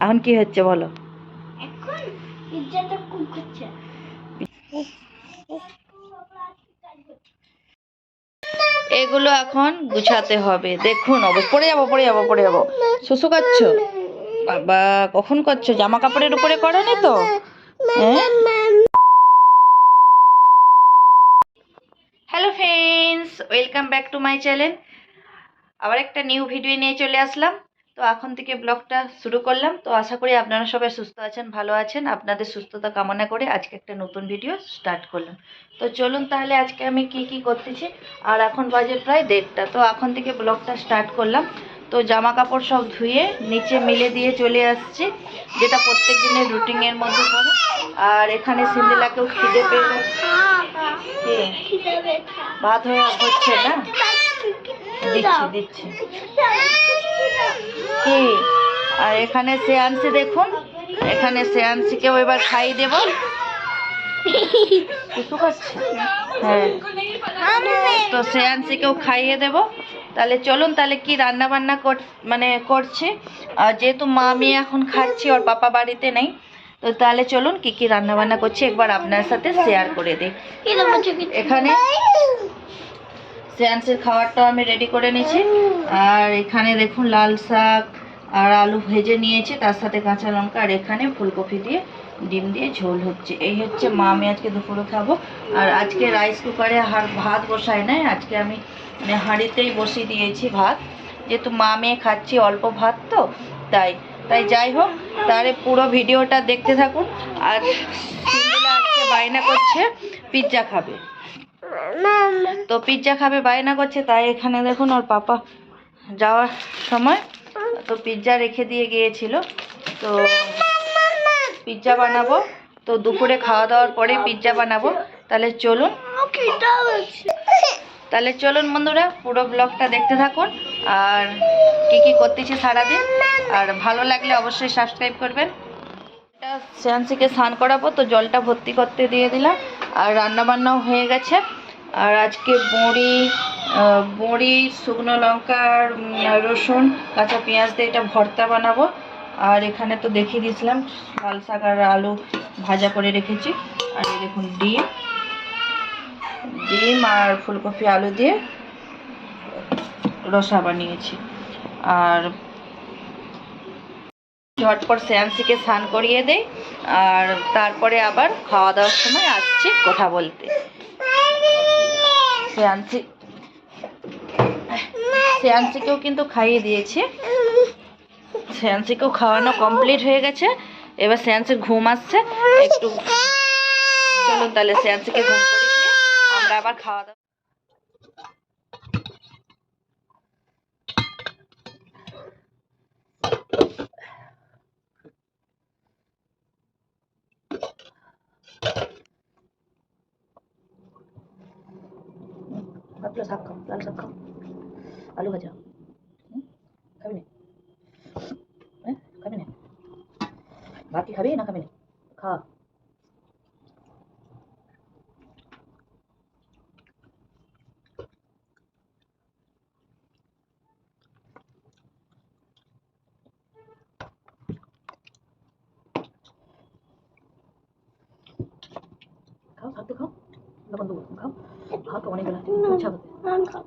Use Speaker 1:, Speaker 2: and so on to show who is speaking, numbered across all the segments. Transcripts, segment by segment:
Speaker 1: এখন কি হচ্ছে বলো?
Speaker 2: এখন পিজ্জাটা কুক হচ্ছে।
Speaker 1: এগুলো এখন গুছাতে হবে। দেখুন অব পড়ে যাব পড়ে যাব পড়ে যাব। শুশু করছ বাবা কখন করছ জামা কাপড়ের উপরে করো নি তো। হ্যাঁ? Hello friends welcome back to my channel আবার একটা নিউ ভিডিও নিয়ে চলে আসলাম। তো এখন থেকে ব্লগটা শুরু করলাম। তো আশা করি আপনারা সবাই সুস্থ আছেন ভালো আছেন। আপনাদের সুস্থতা কামনা করে আজকে একটা নতুন ভিডিও স্টার্ট করলাম। তো চলুন তাহলে আজকে আমি কি কি করতেছি? আর এখন বাজে প্রায় দেড়টা। তো এখন থেকে ব্লগটা স্টার্ট করলাম। তো জামা কাপড় সব ধুয়ে নিচে মিলে দিয়ে চলে আসছি যেটা প্রত্যেক দিনের রুটিনের মধ্যে পড়ে। আর এখানে সিন্দিলাকেও খিদে পেয়ে ভাত হয়ে হচ্ছে না? দিচ্ছি দিচ্ছি। কি? আর এখানে শ্রেয়াংশী দেখুন। এখানে শ্রেয়াংশীকেও এবার খাইয়ে দেব। হ্যাঁ। তো শ্রেয়াংশীকেও খাইয়ে দেব। তাহলে চলুন, তাহলে কি রান্না বান্না মানে করছি? আর যেহেতু মা আমি এখন খাচ্ছি, ওর পাপা বাড়িতে নেই, তো তাহলে চলুন কি কি রান্না বান্না করছি একবার আপনার সাথে শেয়ার করে দিই। এখানে সেয়ান্সের খাবারটাও আমি রেডি করে নিয়েছি। আর এখানে দেখুন লাল শাক আর আলু ভেজে নিয়েছি তার সাথে কাঁচা লঙ্কা আর এখানে ফুলকপি দিয়ে ডিম দিয়ে ঝোল হচ্ছে। এই হচ্ছে মা আমি আজকে দুপুরে খাব। আর আজকে রাইস কুকারে আর ভাত বসাই নাই আজকে আমি মানে হাঁড়িতেই বসিয়ে দিয়েছি ভাত। যেহেতু মা মেয়ে খাচ্ছি অল্প ভাত তো তাই তাই যাই হোক তাহলে পুরো ভিডিওটা দেখতে থাকুন। আর আজকে বায়না করছে পিৎজা খাবে। তো পিৎজা খাবে বায়না করছে তাই এখানে দেখুন ওর পাপা যাওয়ার সময় তো পিৎজা রেখে দিয়ে গিয়েছিল, তো পিৎজা বানাবো, তো দুপুরে খাওয়া দাওয়ার পরে পিৎজা বানাবো, তাহলে চলুন। তাহলে চলুন বন্ধুরা, পুরো ব্লগটা দেখতে থাকুন, আর কি কি করতেছি সারাদিন, আর ভালো লাগলে অবশ্যই সাবস্ক্রাইব করবেন। এটা শ্যান্সিকে স্নান করাবো, তো জলটা ভর্তি করতে দিয়ে দিলাম, আর রান্না বান্নাও হয়ে গেছে, আর আজকে বড়ি বড়ি, শুকনো লঙ্কা আর রসুন, কাঁচা পেঁয়াজ দিয়ে এটা ভর্তা বানাবো। আর এখানে তো দেখিয়ে দিয়েছিলাম, লাল শাক আর আলু ভাজা করে রেখেছি। আর দেখুন ডিম। ডিম আর ফুলকপি, আলু দিয়ে রসা বানিয়েছি। আর ঝটপট শ্যান্সিকে স্নান করিয়ে দেই। আর তারপরে আবার খাওয়া দাওয়ার সময় আসছি কথা বলতে। শ্রেয়ান্সি শ্রেয়ান্সিকেও কিন্তু খাইয়ে দিয়েছি। শ্রেয়ান্সিকেও খাওয়ানো কমপ্লিট হয়ে গেছে। এবার শ্রেয়ান্সির ঘুম আসছে। একটু চলুন তাহলে শ্রেয়ান্সিকে ঘুম করে আমরা আবার খাওয়া দাওয়া ভাবলো শাক খাও লাল শাক খাও আলু ভাজা হুম? খাবি না হ্যাঁ খাবি না ভাত কি খাবি না খাবি না খা খাও ভাত তো খাও লবণ দেবো খাও ভাত তো অনেক বেলা ইচ্ছা করতে
Speaker 2: আমি খাব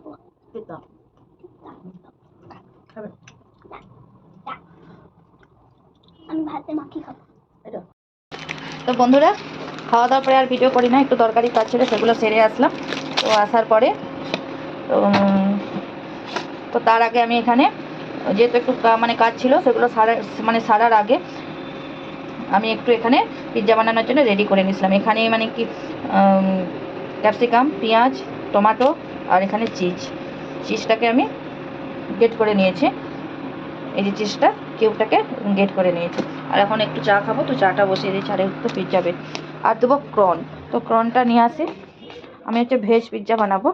Speaker 1: পেতা খাবে
Speaker 2: আমি ভাতে মাখি খাব।
Speaker 1: এটা তো বন্ধুরা খাওয়া দাওয়ার পরে আর ভিডিও করি না একটু দরকারি কাজ ছিল সেগুলো সেরে আসলাম। তো আসার পরে তো তো তার আগে আমি এখানে যেহেতু একটু মানে কাজ ছিল সেগুলো সারা মানে সারার আগে আমি একটু এখানে পিৎজা বানানোর জন্য রেডি করে নিয়েছিলাম। এখানে মানে কি ক্যাপসিকাম পেঁয়াজ টমাটো আর এখানে চিজ চিজটাকে আমি গেট করে নিয়েছি। এই যে চিজটা কিউবটাকে গেট করে নিয়েছি। আর এখন একটু চা খাব, তো চাটা বসিয়ে দিয়েছি, আর একটু পিৎজা বে আর দেবো ক্রন তো ক্রনটা নিয়ে আসি। আমি হচ্ছে ভেজ পিৎজা বানাবো।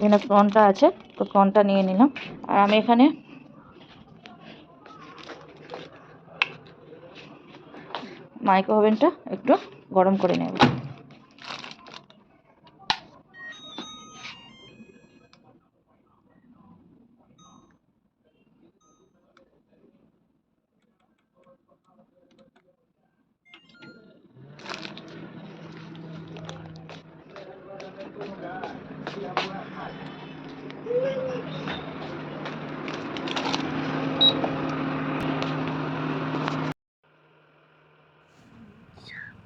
Speaker 1: এখানে ক্রনটা আছে, তো ক্রনটা নিয়ে নিলাম। আর আমি এখানে মাইক্রো ওভেনটা একটু গরম করে নেব।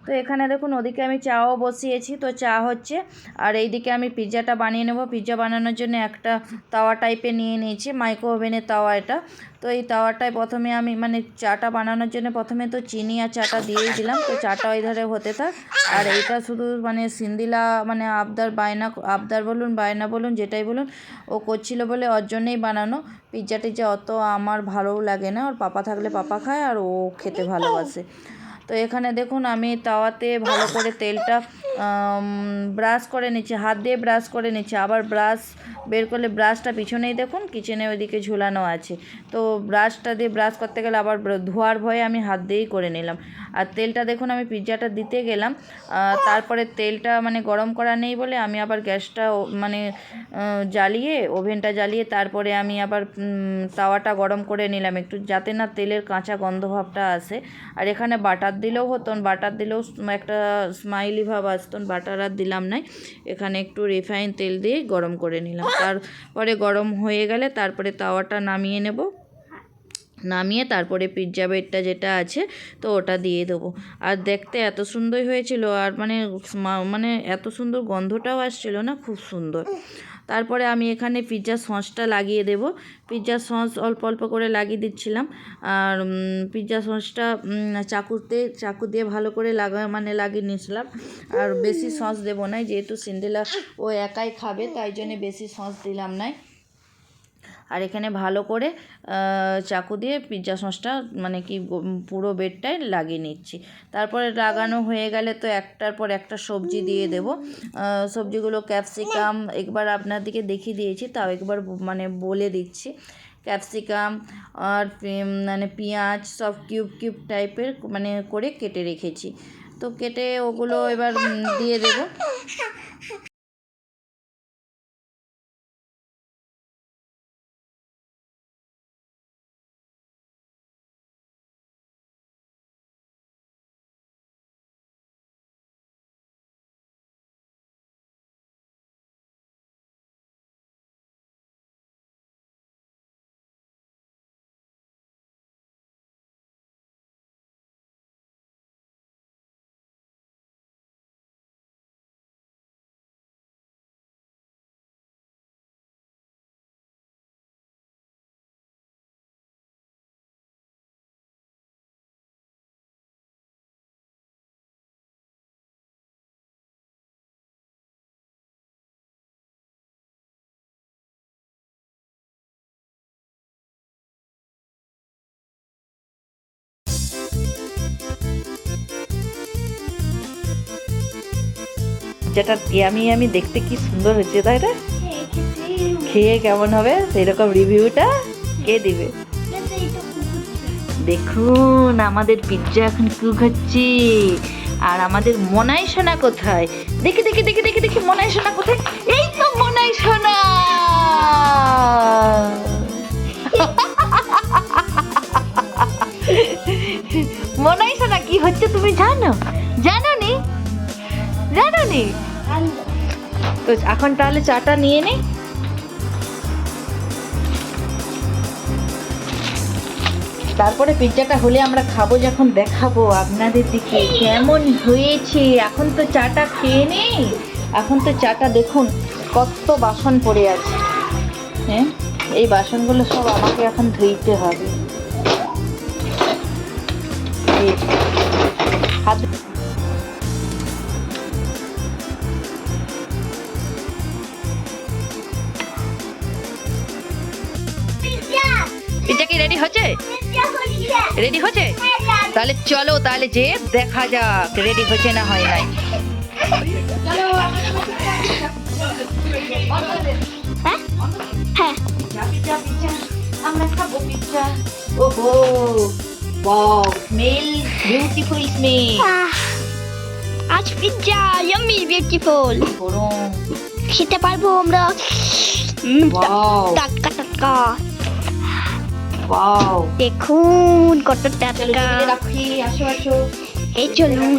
Speaker 1: তো এখানে দেখুন, ওদিকে আমি চাও বসিয়েছি। তো চা হচ্ছে, আর এইদিকে আমি পিৎজাটা বানিয়ে নেব। পিৎজা বানানোর জন্য একটা তাওয়া টাইপের নিয়ে নিয়েছি মাইক্রো ওভেনের তাওয়া এটা। তো এই তাওয়াটায় প্রথমে আমি মানে চাটা বানানোর জন্য প্রথমে তো চিনি আর চাটা দিয়েই দিলাম। তো চাটা ওই ধারে হতে থাক। আর এইটা শুধু মানে সিন্দিলা মানে আবদার, বায়না, আবদার বলুন, বায়না বলুন, যেটাই বলুন, ও করছিল বলে ওর জন্যেই বানানো। পিৎজা টিজ্জা অত আমার ভালোও লাগে না। ওর পাপা থাকলে পাপা খায় আর ও খেতে ভালোবাসে। তো এখানে দেখুন আমি তাওয়াতে ভালো করে তেলটা ব্রাশ করে নিচ্ছি, হাত দিয়ে ব্রাশ করে নিচ্ছি, আবার ব্রাশ বের করলে ব্রাশটা পিছনেই দেখুন কিচেনে ওইদিকে ঝুলানো আছে। তো ব্রাশটা দিয়ে ব্রাশ করতে গেলে আবার ধোয়ার ভয়ে আমি হাত দিয়েই করে নিলাম। আর তেলটা দেখুন, আমি পিৎজাটা দিতে গেলাম তারপরে তেলটা মানে গরম করা নেই বলে আমি আবার গ্যাসটা মানে জ্বালিয়ে, ওভেনটা জ্বালিয়ে তারপরে আমি আবার তাওয়াটা গরম করে নিলাম। একটু যাতে না তেলের কাঁচা গন্ধ ভাবটা আসে। আর এখানে বাটার দিলেও হতো বাটার দিলেও একটা স্মাইলি ভাব আসতো বাটার আর দিলাম নাই। এখানে একটু রিফাইন তেল দিয়ে গরম করে নিলাম। তারপরে গরম হয়ে গেলে তারপরে তাওয়াটা নামিয়ে নেব। নামিয়ে তারপরে পিৎজা বেডটা যেটা আছে, তো ওটা দিয়ে দেবো। আর দেখতে এত সুন্দর হয়েছিল, আর মানে মানে এত সুন্দর গন্ধটাও আসছিল না, খুব সুন্দর। তারপরে আমি এখানে পিৎজা সসটা লাগিয়ে দেব। পিৎজা সস অল্প অল্প করে লাগিয়ে দিচ্ছিলাম। আর পিৎজা সসটা চাকুতে, চাকু দিয়ে ভালো করে লাগা মানে লাগিয়ে নিয়েছিলাম। আর বেশি সস দেবো না যেহেতু সিন্ডেলা ও একাই খাবে, তাই জন্যে বেশি সস দিলাম না আর এখানে ভালো করে চাকু দিয়ে পিৎজা সসটা মানে কি পুরো বেডটায় লাগিয়ে নিচ্ছি। তারপরে লাগানো হয়ে গেলে তো একটার পর একটা সবজি দিয়ে দেব। সবজিগুলো ক্যাপসিকাম একবার আপনার দিকে দেখিয়ে দিয়েছি, তাও একবার মানে বলে দিচ্ছি। ক্যাপসিকাম আর মানে পেঁয়াজ সব কিউব কিউব টাইপের মানে করে কেটে রেখেছি। তো কেটে ওগুলো এবার দিয়ে দেবো। যেটা ইয়ামি আমি দেখতে কি সুন্দর হচ্ছে তাই না? খেয়ে কেমন হবে? সেরকম রিভিউটা কে দিবে? দেখুন, আমাদের পিৎজা এখন কু খাচ্ছি? আর আমাদের মনাই সোনা কোথায়? দেখি দেখি দেখি দেখি দেখি, মনাই সোনা কোথায়? এই তো মনাই সোনা! মনাই সোনা, কি হচ্ছে তুমি জানো? জানো নি? জানো নি? তো এখন তাহলে চাটা নিয়ে নেই তারপরে পিৎজাটা হলে আমরা খাব যখন দেখাবো আপনাদের দিকে। কেমন হয়েছে? এখন তো চাটা খেয়ে নেই এখন তো চাটা দেখুন কত বাসন পড়ে আছে। হ্যাঁ? এই বাসনগুলো সব আমাকে এখন ধুইতে হবে। তাহলে চলো তাহলে যে দেখা যাক রেডি হচ্ছে না হয় নাই।
Speaker 2: হ্যাঁ?
Speaker 1: পিৎজা ওহো ওয়াও স্মেল বিউটিফুল স্মেল
Speaker 2: আহ, আজ পিৎজা ইয়াম্মি বিউটিফুল
Speaker 1: গরম।
Speaker 2: খেতে পারব আমরা। টাটকা টাটকা।
Speaker 1: ওয়াও
Speaker 2: দেখুন কত টাটকা।
Speaker 1: রাখি আসো আসো।
Speaker 2: এই চলুন।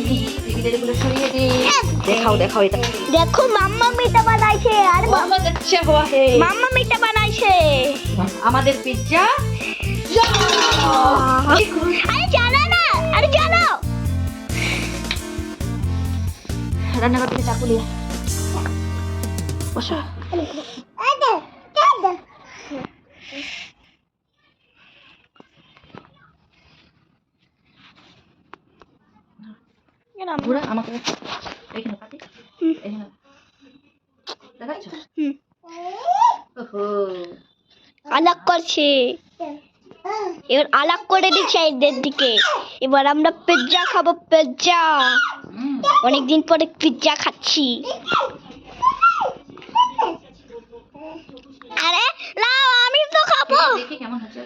Speaker 1: দেখাও দেখাও এটা।
Speaker 2: দেখো মাম্মা মিটা বানাইছে। আর
Speaker 1: মাম্মা যাচ্ছে হওয়া হে
Speaker 2: মাম্মা মিটা বানাইছে।
Speaker 1: আমাদের পিজ্জা?
Speaker 2: আরে জানা না আরে জানো
Speaker 1: রান্নাঘর থেকে চাকুলিয়া বসো। বসো ঘুরে আমাকে এখানে পাতি এখানে। দেখাচ্ছ?
Speaker 2: হুম।
Speaker 1: ওহো।
Speaker 2: আলাগ করছে। এবার আলাপ করে দিচ্ছে এদের দিকে। এবার আমরা পিৎজা খাব পিৎজা। অনেকদিন পরে পিৎজা খাচ্ছি। আরে লাও আমি তো খাব।
Speaker 1: দেখি কেমন হচ্ছে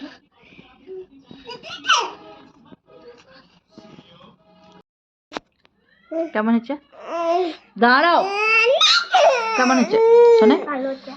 Speaker 1: কেমন হচ্ছে? দাঁড়াও। কেমন হচ্ছে? শোনে।
Speaker 2: ভালো হচ্ছে।